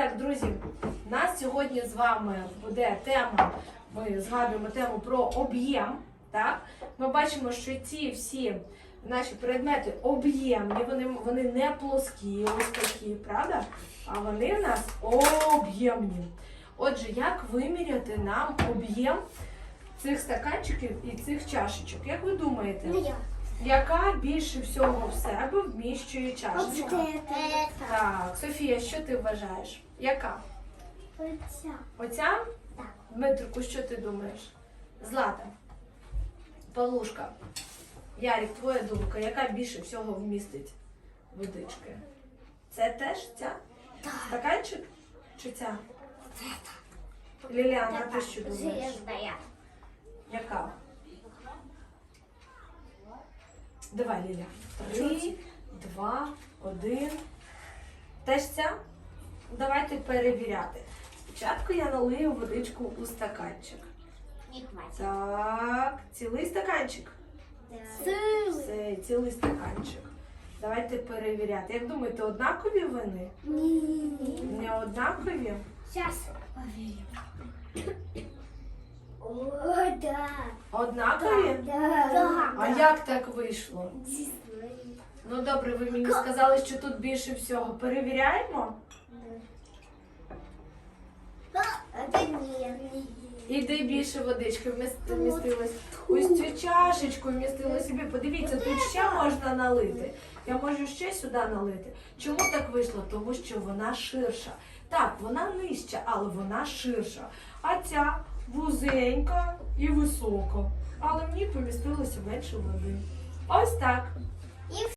Так, друзі, у нас сьогодні з вами буде тема. Ми згадуємо тему про об'єм. Так, ми бачимо, що ці всі наші предмети об'ємні, вони, вони не плоскі, ось такі, правда? А вони в нас об'ємні. Отже, як виміряти нам об'єм цих стаканчиків і цих чашечок? Як ви думаєте, Ну. Яка більше всього в себе вміщує чашечка? Так, Софія, що ти вважаєш? Яка? Оця. Оця? Так. Дмитрику, що ти думаєш? Злата. Павлушка. Ярік, твоя думка, яка більше всього вмістить водички? Це теж ця? Стаканчик? Чи ця? Ліліана, ти що думаєш? Яка? Давай, Ліля. Три, два, один. Теж ця? Давайте перевіряти. Спочатку я налию водичку у стаканчик. Не хватит. Так, цілий стаканчик. Це цілий стаканчик. Давайте перевіряти. Як думаєте, однакові вони? Не однакові? Сейчас проверим. О, да. Однакові? Да. А як так вийшло? Ну добре, ви мені сказали, що тут більше всього. Перевіряємо? Не. І де більше водички вміст- вмістилось? Ось цю чашечку вмістило собі. Подивіться, тут ще можна налити. Я можу ще сюди налити. Чому так вийшло? Тому що вона ширша. Так, вона нижча, але вона ширша. А ця вузенька і висока. Але мені помістилося менше води. Ось так.